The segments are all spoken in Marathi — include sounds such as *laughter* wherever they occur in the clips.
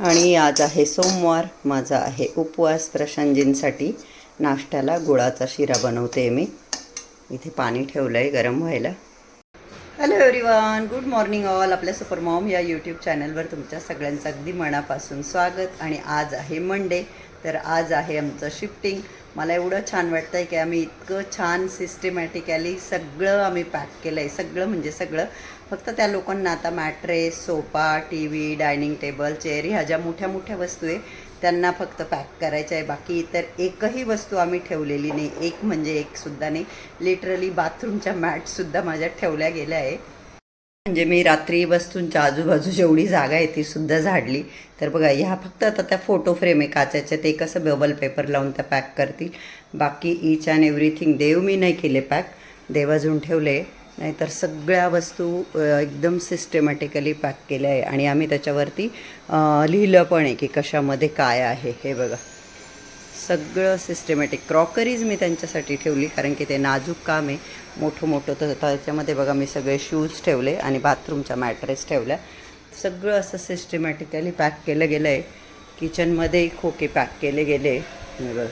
आणि आज आहे सोमवार. माझा आहे उपवास प्रशांजींसाठी. नाश्त्याला गुळाचा शिरा बनवते मी. इथे पाणी ठेवलं आहे गरम व्हायला. Hello everyone good morning all आपल्या सुपरमॉम या यूट्यूब चॅनलवर तुमच्या सगळ्यांचं अगदी मनापासून स्वागत. आणि आज आहे मंडे तर आज आहे आमचं शिफ्टिंग मला एवढं छान वाटतं आहे की आम्ही इतकं छान सिस्टमॅटिकली सगळं आम्ही पॅक केलं आहे सगळं म्हणजे सगळं. फक्त त्या लोकांना आता mattress sofa T V dining table chair ह्या ज्या मोठ्या मोठ्या वस्तू आहे त्यांना फक्त पॅक करायच्या आहे. बाकी इतर एकही वस्तू आम्ही ठेवलेली नाही. एक म्हणजे एकसुद्धा नाही. लिटरली बाथरूमच्या मॅटसुद्धा माझ्यात ठेवल्या गेल्या आहे. म्हणजे मी रात्री वस्तूंच्या आजूबाजू जेवढी जागा आहे ती सुद्धा झाडली. तर बघा ह्या फक्त आता त्या फोटो फ्रेम आहे काचाच्या ते कसं बबल पेपर लावून त्या पॅक करतील. बाकी इच अँड एव्हरीथिंग देव मी नाही केले पॅक देव अजून ठेवले. नाहीतर सगळ्या वस्तू एकदम सिस्टमॅटिकली पॅक केल्या आहे. आणि आम्ही त्याच्यावरती लिहिलं पण आहे की कशामध्ये काय आहे हे बघा. सगळं सिस्टमॅटिक क्रॉकरीज मी त्यांच्यासाठी ठेवली कारण की ते नाजूक काम आहे. मोठं मोठं तर त्याच्यामध्ये बघा मी सगळे शूज ठेवले आणि बाथरूमच्या मॅट्रेस ठेवल्या. सगळं असं सिस्टमॅटिकली पॅक केलं गेलं आहे किचनमध्ये खोके पॅक केले गेले. बघा.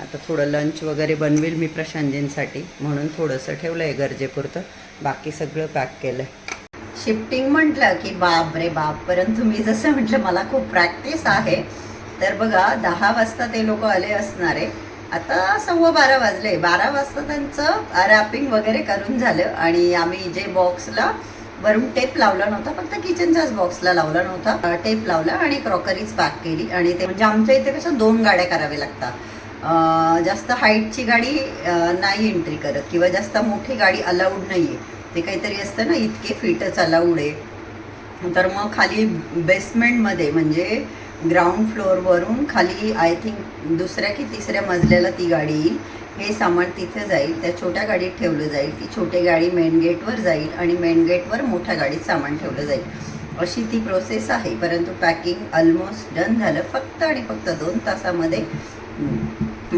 आता थोडं लंच वगैरे बनवेल मी प्रशांतजींसाठी. म्हणून थोडंसं ठेवलं आहे गरजेपुरतं. बाकी सगळं पॅक केलं शिफ्टिंग म्हटलं की बाप रे बाप परंतु मी जसं म्हटलं मला खूप प्रॅक्टिस आहे. तर बघा दहा वाजता ते लोक आले असणारे. आता सव्वा बारा वाजले. बारा वाजता त्यांचं रॅपिंग वगैरे करून झालं. आणि आम्ही जे बॉक्सला वरून टेप लावला नव्हता फक्त किचनच्याच बॉक्सला लावला नव्हता. टेप लावला आणि क्रॉकरीच पॅक केली. आणि ते म्हणजे आमच्या इथे कसं दोन गाड्या कराव्या लागतात. जास्त हाईटची गाडी नाही एंट्री करत किंवा जास्त मोठी गाडी अलाउड नाही आहे ते काहीतरी असतं ना इतके फीटच अलाउड आहे. तर मग खाली बेसमेंटमध्ये म्हणजे ग्राउंड फ्लोअरवरून खाली आय थिंक दुसऱ्या की तिसऱ्या मजल्याला ती गाडी येईल. हे सामान तिथे जाईल त्या छोट्या गाडीत ठेवलं जाईल ती छोटी गाडी मेन गेटवर जाईल आणि मेन गेटवर मोठ्या गाडीत सामान ठेवलं जाईल. अशी ती प्रोसेस आहे परंतु पॅकिंग ऑलमोस्ट डन झालं फक्त आणि फक्त दोन तासामध्ये.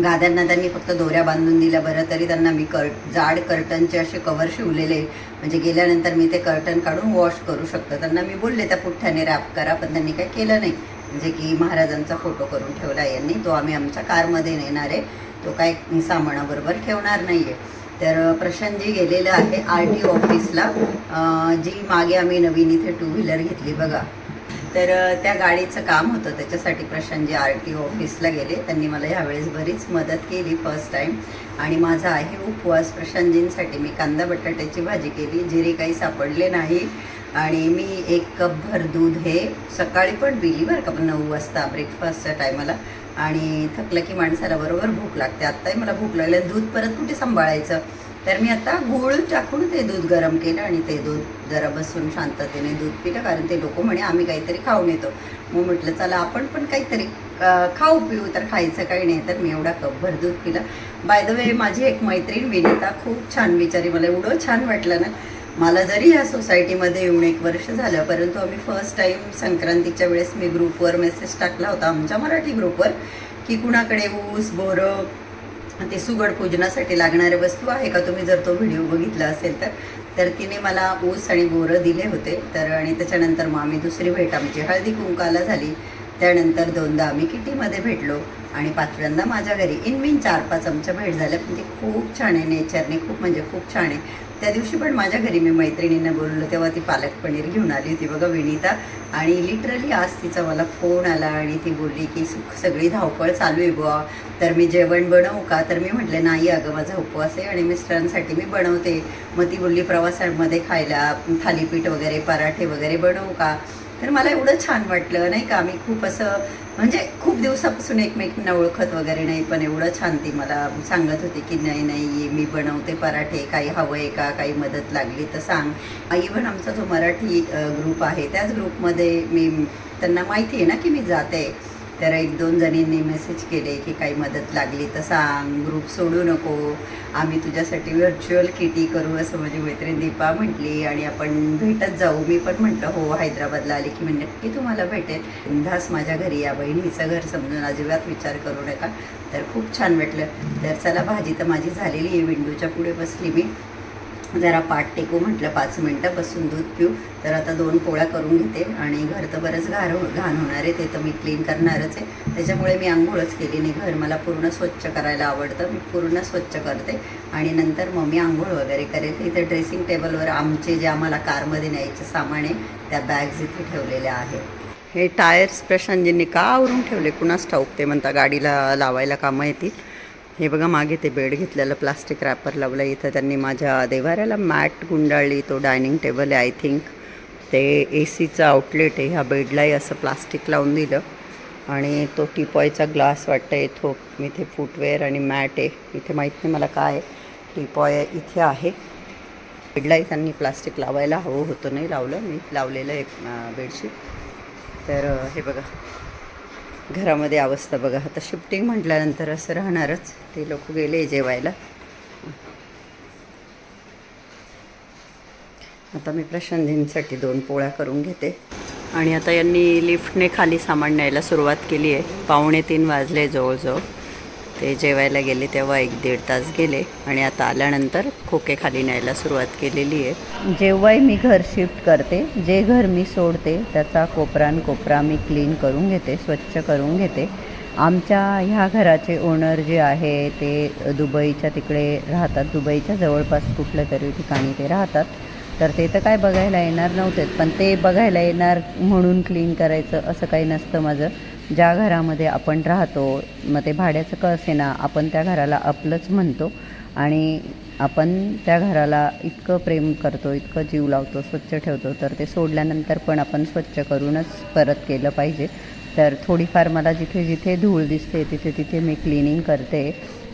गाद्यांना त्यांनी फक्त दोऱ्या बांधून दिल्या. बरं तरी त्यांना मी कर्ट जाड कर्टनचे असे कवर शिवलेले. म्हणजे गेल्यानंतर मी ते कर्टन काढून वॉश करू शकतो. त्यांना मी बोलले त्या पुठ्ठ्याने रॅप करा. पण त्यांनी काही केलं नाही. म्हणजे की महाराजांचा फोटो करून ठेवला यांनी. तो आम्ही आमच्या कारमध्ये नेणार आहे. तो काय सामानाबरोबर ठेवणार नाही आहे तर प्रशांतजी गेलेलं आहे आर टी ऑफिसला. जी मागे आम्ही नवीन इथे टू व्हीलर घेतली बघा. तर त्या गाडीचं काम होतं. त्याच्यासाठी प्रशांतजी आर टी ओ ऑफिसला गेले. त्यांनी मला ह्यावेळेस बरीच मदत केली फर्स्ट टाईम आणि माझा आहे उपवास प्रशांतजींसाठी. मी कांदा बटाट्याची भाजी केली. जिरे काही सापडले नाही. आणि मी एक कप भर दूध हे सकाळी पण पिली बरं का पण नऊ वाजता ब्रेकफास्टच्या टायमाला आणि थकलं की माणसाला बरोबर भूक लागते. आत्ताही मला भूक लागली. दूध परत कुठे सांभाळायचं? तर मी आता गूळ टाकून ते दूध गरम केलं आणि ते दूध जरा बसून शांततेने दूध पिलं कारण ते लोक म्हणे आम्ही काहीतरी खाऊन येतो. मग म्हटलं चला आपण पण काहीतरी खाऊ पिऊ तर खायचं काही नाही. तर मी एवढा कपभर दूध पिलं. बाय द वे माझी एक मैत्रीण विनिता खूप छान विचारी. मला एवढं छान वाटलं ना. मला जरी या सोसायटीमध्ये येऊन एक वर्ष झालं परंतु आम्ही फर्स्ट टाईम संक्रांतीच्या वेळेस मी ग्रुपवर मेसेज टाकला होता आमच्या मराठी ग्रुपवर की कुणाकडे ऊस बोरं ते सुगड पूजनासाठी लागणाऱ्या वस्तू आहे का तुम्ही? जर तो व्हिडिओ बघितला असेल तर. तर तिने मला ऊस आणि बोरं दिले होते. तर आणि त्याच्यानंतर मग आम्ही दुसरी भेट आमची हळदी कुंकाला झाली. त्यानंतर दोनदा आम्ही किटीमध्ये भेटलो आणि पाचव्यांदा माझ्या घरी. इन बिन चार पाच आमच्या भेट झाल्या. पण ते खूप छान आहे. नेचरने खूप म्हणजे खूप छान आहे. त्या दिवशी पण माझ्या घरी मी मैत्रिणींना बोललो तेव्हा ती पालक पनीर घेऊन आली होती बघा विनीता. आणि लिटरली आज तिचा मला फोन आला आणि ती बोलली की सु- सगळी धावपळ चालू आहे बुवा. तर मी जेवण बनवू का? तर मी म्हटले नाही अगं माझा उपवास आहे आणि मिस्टरांसाठी मी बनवते. मग ती बोलली प्रवासांमध्ये खायला थालीपीठ वगैरे पराठे वगैरे बनवू का? तर मला एवढं छान वाटलं नाही का? मी खूप असं म्हणजे खूप दिवसापासून एकमेकांना ओळखत वगैरे नाही पण एवढं छान ती मला सांगत होती की नाही नाही मी बनवते पराठे काही हवं आहे का काही मदत लागली तर सांग. इवन आमचा जो मराठी ग्रुप आहे त्याच ग्रुपमध्ये मी त्यांना माहिती आहे ना की मी जाते. तर एक दोन जणींनी मेसेज केले की काही मदत लागली तर सांग ग्रुप सोडू नको आम्ही तुझ्यासाठी व्हर्च्युअल किटी करू असं माझी मैत्रीण दीपा म्हटली आणि आपण भेटत जाऊ. मी पण म्हटलं हो हैदराबादला आली की मी नक्की तुम्हाला भेटेल बिनधास माझ्या घरी या बहिणीचं घर समजून अजिबात विचार करू नका. तर खूप छान वाटलं. तर चला भाजी तर माझी झालेली आहे. विंडोच्या पुढे बसली मी. जरा पाठ टेकू म्हटलं पाच मिनटं बसून दूध पिऊ. तर आता दोन पोळ्या करून घेते आणि घर तर बरंच घार हो-, घाण होणार आहे ते तर मी क्लीन करणारच आहे. त्याच्यामुळे मी आंघोळच केली नाही घर. मला पूर्ण स्वच्छ करायला आवडतं. मी पूर्ण स्वच्छ करते आणि नंतर मग मी आंघोळ वगैरे करेल. इथे ड्रेसिंग टेबलवर आमचे जे आम्हाला कारमध्ये न्यायचे सामान आहे त्या बॅग्स इथे ठेवलेल्या आहेत. हे टायर्स प्रशांतजींनी का आवरून ठेवले? कुणास ठाऊक? ते म्हणता गाडीला लावायला कामं येतील. हे बघा मागे ते बेड घेतलेलं प्लास्टिक रॅपर लावलं इथं त्यांनी माझ्या देवाऱ्याला मॅट गुंडाळली. तो डायनिंग टेबल आहे आय थिंक ते ए सीचं आउटलेट आहे. ह्या बेडलाही असं प्लास्टिक लावून दिलं. आणि तो टीपॉयचा ग्लास वाटतं आहे इथं इथे फुटवेअर आणि मॅट आहे. इथे माहीत नाही मला काय आहे. इथे आहे. बेडलाही त्यांनी प्लास्टिक लावायला हवं होतं. नाही लावलं. मी लावलेलं एक बेडशीट. तर हे बघा. घरामध्ये अवस्था बघा. आता शिफ्टिंग म्हटल्यानंतर असं राहणारच. ते लोक गेले जेवायला. आता मी प्रशांतींसाठी दोन पोळ्या करून घेते. आणि आता यांनी लिफ्टने खाली सामान न्यायला सुरुवात केली आहे. पावणे तीन वाजले जवळजवळ. ते जेवायला गेले तेव्हा एक दीड तास गेले आणि आता आल्यानंतर खोके खाली न्यायला सुरुवात केलेली आहे. जेव्हाही मी घर शिफ्ट करते जे घर मी सोडते त्याचा कोपरान कोपरा मी क्लीन करून घेते स्वच्छ करून घेते. आमच्या ह्या घराचे ओनर जे आहे ते दुबईच्या तिकडे राहतात. दुबईच्या जवळपास कुठल्या तरी ठिकाणी ते राहतात. तर ते तर काय बघायला येणार नव्हतेच पण ते बघायला येणार म्हणून क्लीन करायचं असं काही नसतं माझं. ज्या घरामध्ये आपण राहतो मग ते भाड्याचं का असेना आपण त्या घराला आपलंच म्हणतो. आणि आपण त्या घराला इतकं प्रेम करतो इतकं जीव लावतो स्वच्छ ठेवतो तर ते सोडल्यानंतर पण आपण स्वच्छ करूनच परत केलं पाहिजे. तर थोडीफार मला जिथे जिथे धूळ दिसते तिथे तिथे मी क्लिनिंग करते.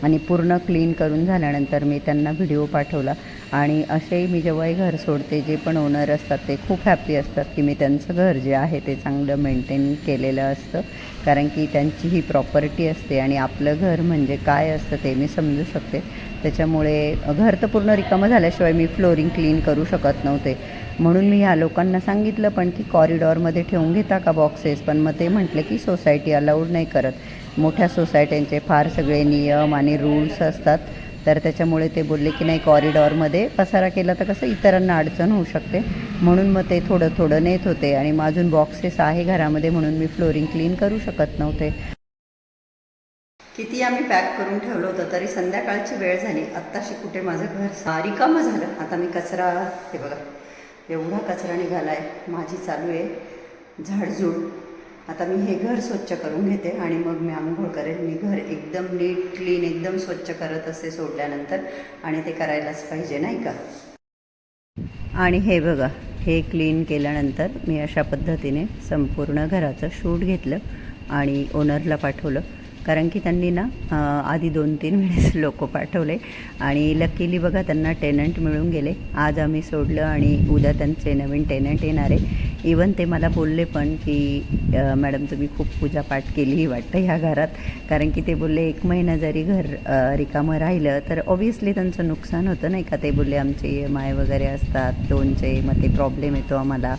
आणि पूर्ण क्लीन करून झाल्यानंतर मी त्यांना व्हिडिओ पाठवला. आणि असेही मी जेव्हाही घर सोडते जे पण ओनर असतात ते खूप हॅप्पी असतात की मी त्यांचं घर जे आहे ते चांगलं मेंटेन केलेलं असतं. कारण की त्यांची ही प्रॉपर्टी असते आणि आपलं घर म्हणजे काय असतं ते मी समजू शकते. त्याच्यामुळे घर तर पूर्ण रिकामं झाल्याशिवाय मी फ्लोरिंग क्लीन करू शकत नव्हते. म्हणून मी ह्या लोकांना सांगितलं पण की कॉरिडॉरमध्ये ठेवून घेता का बॉक्सेस पण मग ते म्हटले की सोसायटी अलाउड नाही करत. मोठ्या सोसायट्यांचे फार सगळे नियम आणि रूल्स असतात. तर त्याच्यामुळे ते बोलले की नाही कॉरिडॉरमध्ये पसारा केला तर कसं इतरांना अडचण होऊ शकते. म्हणून मग ते थोडं थोडं नेत होते आणि मग अजून बॉक्सेस आहे घरामध्ये म्हणून मी फ्लोरिंग क्लीन करू शकत नव्हते. किती आम्ही पॅक करून ठेवलं होतं तरी संध्याकाळची वेळ झाली. आत्ताशी कुठे माझं घर सा- रिकामं झालं. आता मी कचरा हे बघा एवढा कचरा निघाला आहे माझी चालू आहे झाडझूड. आता मी हे घर स्वच्छ करून घेते आणि मग मी आंघोळ करेन मी घर एकदम नीट क्लीन एकदम स्वच्छ करत असते सोडल्यानंतर आणि ते करायलाच पाहिजे नाही का? आणि हे बघा हे क्लीन केल्यानंतर मी अशा पद्धतीने संपूर्ण घराचं शूट घेतलं आणि ओनरला पाठवलं. कारण की त्यांनी ना आधी दोन तीन वेळेस *laughs* लोक पाठवले आणि लकीली बघा त्यांना टेनंट मिळून गेले. आज आम्ही सोडलं आणि उद्या त्यांचे नवीन टेनंट येणार आहे. इवन ते मला बोलले पण की मॅडम तुम्ही खूप पूजापाठ केली वाटतं ह्या घरात. कारण की ते बोलले एक महिना जरी घर रिकामं राहिलं तर ऑब्वियसली त्यांचं नुकसान होतं नाही का? ते बोलले आमचे ई एम आय वगैरे असतात लोनचे मग ते प्रॉब्लेम येतो आम्हाला.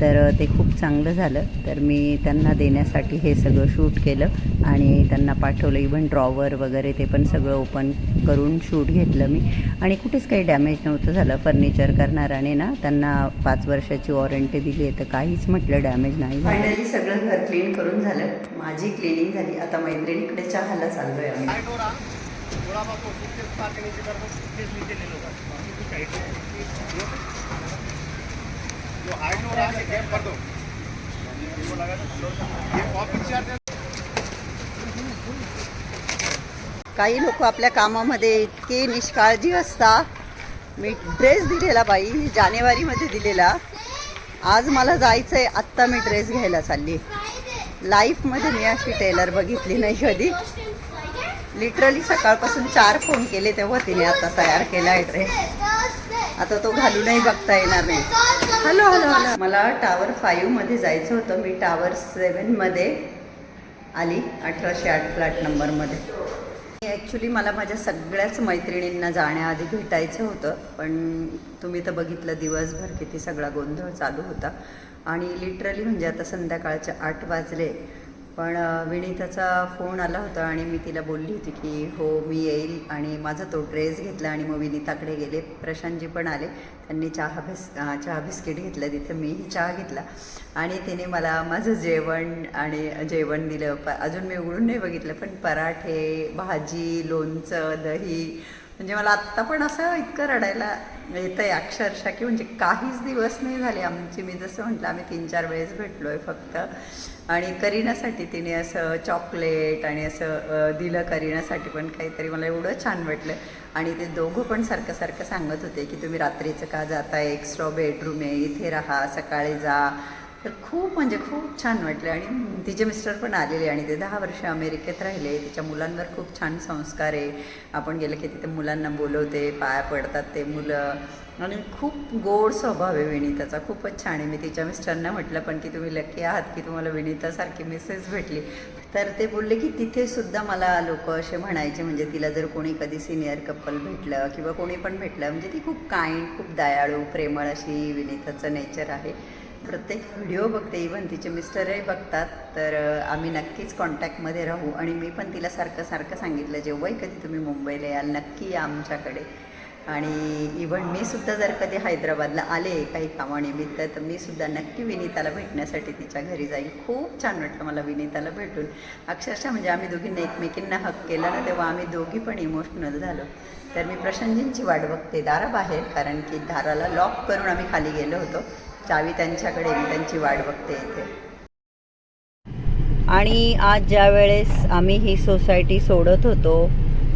तर ते खूप चांगलं झालं. तर मी त्यांना देण्यासाठी हे सगळं शूट केलं आणि त्यांना पाठवलं. इवन ड्रॉवर वगैरे ते पण सगळं ओपन करून शूट घेतलं मी. आणि कुठेच काही डॅमेज नव्हतं झालं. फर्निचर करणाऱ्याने ना त्यांना पाच वर्षाची वॉरंटी दिली आहे. तर काहीच म्हटलं डॅमेज नाही फायनली सगळं घर क्लीन करून झालं. माझी क्लिनिंग झाली. आता मैत्रिणीकडे चहाला चाललोय आम्ही. काही लोक आपल्या कामामध्ये इतके निष्काळजी असतात मी ड्रेस दिलेला बाई जानेवारीमध्ये दिलेला. आज मला जायचं आहे आत्ता मी ड्रेस घ्यायला चालली. लाईफमध्ये मी अशी टेलर बघितली नाही कधी. लिटरली सकाळपासून चार फोन केले तेव्हा तिने आता तयार केला आहे ड्रेस आता तो घालूनही बघता येणार नाही. हॅलो हॅलो हॅलो मला टावर फाईव्हमध्ये जायचं होतं. मी टावर सेवनमध्ये आली अठराशे आठ फ्लॅट नंबरमध्ये ॲक्च्युली मला माझ्या सगळ्याच मैत्रिणींना जाण्याआधी भेटायचं होतं पण तुम्ही तर बघितलं दिवसभर किती सगळा गोंधळ चालू होता. आणि लिटरली म्हणजे आता संध्याकाळचे आठ वाजले पण विनीताचा फोन आला होता आणि मी तिला बोलली होती की हो मी येईल आणि माझा तो ड्रेस घेतला आणि मग विनीताकडे गेले. प्रशांतजी पण आले. त्यांनी चहा बिस चहा बिस्किट घेतलं. तिथं मीही चहा घेतला आणि तिने मला माझं जेवण आणि जेवण दिलं. प अजून मी उघडून नाही बघितलं पण पराठे भाजी लोणचं दही म्हणजे मला आत्ता पण असं इतकं रडायला येतं आहे अक्षरशः की म्हणजे काहीच दिवस नाही झाले आमची. मी जसं म्हटलं आम्ही तीन चार वेळेस भेटलो आहे फक्त. आणि करीनासाठी तिने असं चॉकलेट आणि असं दिलं करीनासाठी पण काहीतरी मला एवढं छान वाटलं. आणि ते दोघं पण सारखं सारखं सांगत होते की तुम्ही रात्रीचं का जाता एक्स्ट्रा बेडरूम आहे इथे राहा सकाळी जा. तर खूप म्हणजे खूप छान वाटलं आणि तिचे मिस्टर पण आलेले आणि ते दहा वर्ष अमेरिकेत राहिले. तिच्या मुलांवर खूप छान संस्कार आहे. आपण गेलं की तिथे मुलांना बोलवते पाया पडतात ते मुलं. आणि खूप गोड स्वभाव आहे विनीताचा. खूपच छान आहे. मी तिच्या मिस्टरना म्हटलं पण की तुम्ही लकी आहात की तुम्हाला विनीतासारखी मिसेस भेटली. तर ते बोलले की तिथे सुद्धा मला लोक असे म्हणायचे म्हणजे तिला जर कोणी कधी सिनियर कपल भेटलं किंवा कोणी पण भेटलं म्हणजे ती खूप काइंड खूप दयाळू प्रेमळ अशी विनीताचं नेचर आहे. प्रत्येक व्हिडिओ बघते इवन तिचे मिस्टरही बघतात तर आम्ही नक्कीच कॉन्टॅक्टमध्ये राहू. आणि मी पण तिला सारखं सारखं सांगितलं जेव्हाही कधी तुम्ही मुंबईला याल नक्की या आमच्याकडे. आणि इव्हन मी सुद्धा जर कधी हैदराबादला आले काही कामानिमित्त तर मी सुद्धा नक्की विनीताला भेटण्यासाठी तिच्या घरी जाईल खूप छान वाटलं मला विनीताला भेटून. अक्षरशः म्हणजे आम्ही दोघींना एकमेकींना हक केला ना तेव्हा आम्ही दोघी पण इमोशनल झालो. तर मी प्रशांतजींची वाट बघते दाराबाहेर कारण की दाराला लॉक करून आम्ही खाली गेलो होतो. चावी त्यांच्याकडे मी त्यांची वाट बघते इथे. आणि आज ज्या वेळेस आम्ही ही सोसायटी सोडत होतो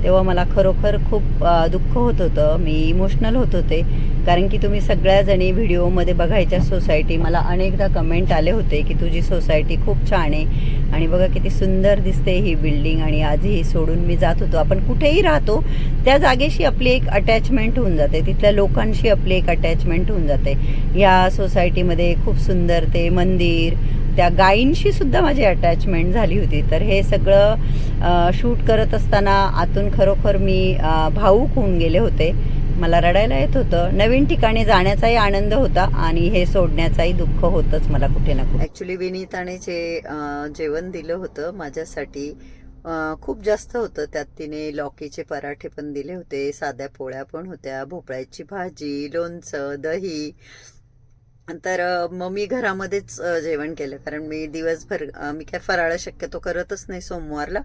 तेव्हा मला खरोखर खूप दुःख होत होतं. मी इमोशनल होत होते. कारण की तुम्ही सगळ्याजणी व्हिडिओमध्ये बघायच्या सोसायटी मला अनेकदा कमेंट आले होते की तुझी सोसायटी खूप छान आहे आणि बघा किती सुंदर दिसते ही बिल्डिंग आणि आजही सोडून मी जात होतो. आपण कुठेही राहतो त्या जागेशी आपली एक अटॅचमेंट होऊन जाते. तिथल्या लोकांशी आपली एक अटॅचमेंट होऊन जाते. या सोसायटीमध्ये खूप सुंदर ते मंदिर त्या गायींशी सुद्धा माझी अटॅचमेंट झाली होती. तर हे सगळं शूट करत असताना आतून खरोखर मी भाऊक होऊन गेले होते. मला रडायला येत होतं. नवीन ठिकाणी जाण्याचाही आनंद होता आणि हे सोडण्याचाही दुःख होतंच मला कुठे ना कुठे. ॲक्च्युली विनीताने जे जेवण दिलं होतं माझ्यासाठी खूप जास्त होतं. त्यात तिने लॉकीचे पराठे पण दिले होते साध्या पोळ्या पण होत्या भोपळ्याची भाजी लोणचं दही तर मग मी घरामध्येच जेवण केलं. कारण मी दिवसभर मी काय फराळ शक्यतो करतच नाही सोमवारला.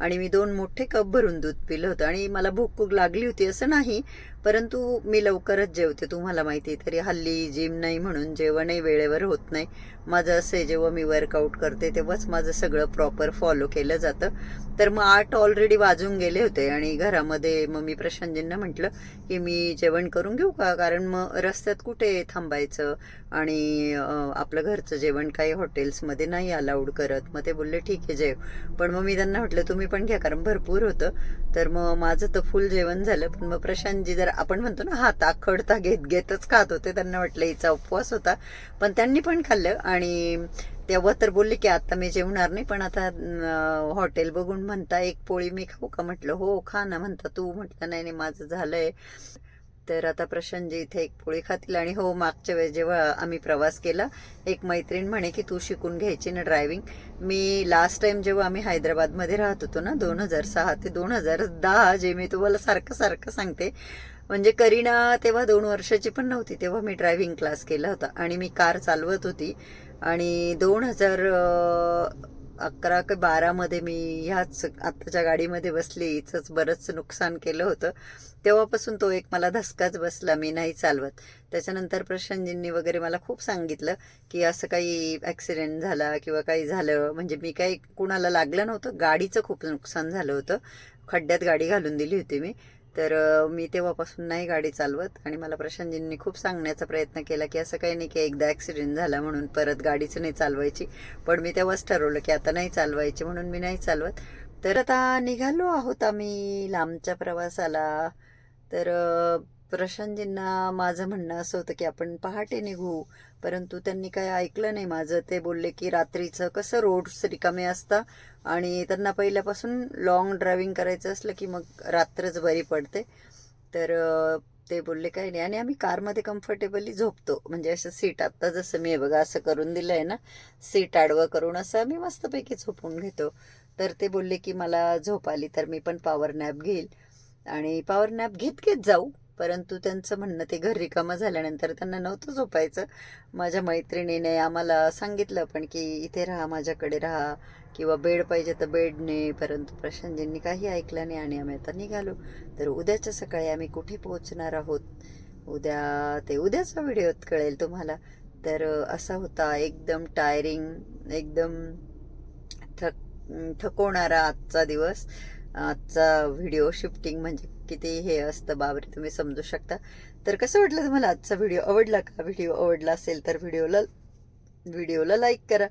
आणि मी दोन मोठे कप भरून दूध पिलं होतं. आणि मला भूक लागली होती असं नाही. परंतु मी लवकरच जेवते तुम्हाला माहिती आहे, तरी हल्ली जिम नाही म्हणून जेवणही वेळेवर होत नाही. माझं असं आहे जेव्हा मी वर्कआउट करते तेव्हाच माझं सगळं प्रॉपर फॉलो केलं जातं. तर मग आठ ऑलरेडी वाजून गेले होते आणि घरामध्ये मग मी प्रशांतजींना म्हटलं की मी जेवण करून घेऊ का? कारण मग रस्त्यात कुठे थांबायचं? आणि आपलं घरचं जेवण काही हॉटेल्समध्ये नाही अलाउड करत. मग ते बोलले ठीक आहे जेव. पण मग मी त्यांना म्हटलं तुम्ही पण घ्या कारण भरपूर होतं. तर मग माझं तर फुल जेवण झालं पण मग प्रशांतजी जर आपण म्हणतो ना हात आखडता घेत घेतच खात. होते त्यांना म्हटलं हिचा उपवास होता. पण त्यांनी पण खाल्लं आणि तेव्हा तर बोलले की आता मी जेवणार नाही पण आता हॉटेल बघून म्हणता एक पोळी मी खाऊ का? म्हटलं हो खा ना म्हणता तू? म्हटलं नाही नाही माझं झालंय. तर आता प्रशांतजी इथे एक पोळी खातील आणि हो मागच्या वेळेस जेव्हा आम्ही प्रवास केला एक मैत्रीण म्हणे की तू शिकून घ्यायची ना ड्रायव्हिंग. मी लास्ट टाइम जेव्हा आम्ही हैदराबादमध्ये राहत होतो ना दोन हजार सहा ते दोन हजार दहा जे मी तुम्हाला सारखं सारखं सांगते म्हणजे करीना तेव्हा दोन वर्षाची पण नव्हती तेव्हा मी ड्रायव्हिंग क्लास केला होता. आणि मी कार चालवत होती. आणि दोन हजार अकरा का बारामध्ये मी ह्याच आत्ताच्या गाडीमध्ये बसली हिचंच बरंच नुकसान केलं होतं. तेव्हापासून तो एक मला धसकाच बसला मी नाही चालवत. त्याच्यानंतर प्रशांतजींनी वगैरे मला खूप सांगितलं की असं काही ॲक्सिडेंट झाला किंवा काही झालं. म्हणजे मी काही कुणाला लागलं नव्हतं. गाडीचं खूप नुकसान झालं होतं. खड्ड्यात गाडी घालून दिली होती मी. तर मी तेव्हापासून नाही गाडी चालवत आणि मला प्रशांतजींनी खूप सांगण्याचा प्रयत्न केला की असं काही नाही की एकदा ॲक्सिडेंट झाला म्हणून परत गाडीच नाही चालवायची. पण मी तेव्हाच ठरवलं की आता नाही चालवायची म्हणून मी नाही चालवत. तर आता निघालो आहोत आम्ही लांबच्या प्रवासाला. तर प्रशांतजींना माझं म्हणणं असं होतं की आपण पहाटे निघू. परंतु त्यांनी काय ऐकलं नाही माझं. ते बोलले की रात्रीचं कसं रोड्स रिकामे असता. आणि त्यांना पहिल्यापासून लॉंग ड्रायव्हिंग करायचं असलं की मग रात्रच बरी पडते. तर ते बोलले काही नाही. आणि आम्ही कारमध्ये कम्फर्टेबली झोपतो. म्हणजे असं सीट आत्ता जसं मी हे बघा असं करून दिलं आहे ना सीट आडवं करून असं आम्ही मस्तपैकी झोपून घेतो. तर ते बोलले की मला झोप आली तर मी पण पॉवर नॅप घेईल. आणि पॉवर नॅप घेत घेत जाऊ. परंतु त्यांचं म्हणणं ते घर रिकामं झाल्यानंतर त्यांना नव्हतं झोपायचं. माझ्या मैत्रिणीने आम्हाला सांगितलं पण की इथे राहा माझ्याकडे राहा किंवा बेड पाहिजे तर बेडने परंतु प्रशांतजींनी काही ऐकलं नाही आणि आम्ही आता निघालो. तर उद्याच्या सकाळी आम्ही कुठे पोहोचणार आहोत? उद्या ते उद्याचा व्हिडिओत कळेल तुम्हाला. तर असा होता एकदम टायरिंग एकदम थक थकवणारा आजचा दिवस. आजचा व्हिडिओ शिफ्टिंग म्हणजे किती हे असतं बाबरे तुम्ही समजू शकता. तर कसं वाटलं तुम्हाला आजचा व्हिडिओ? आवडला का? व्हिडिओ आवडला असेल तर व्हिडिओला व्हिडिओला लाईक करा.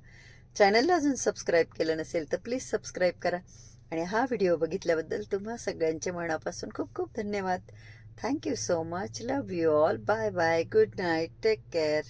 चॅनलला अजून सबस्क्राईब केलं नसेल तर प्लीज सबस्क्राईब करा. आणि हा व्हिडिओ बघितल्याबद्दल तुम्हा सगळ्यांच्या मनापासून खूप खूप धन्यवाद. Thank you so much love you all bye bye good night take care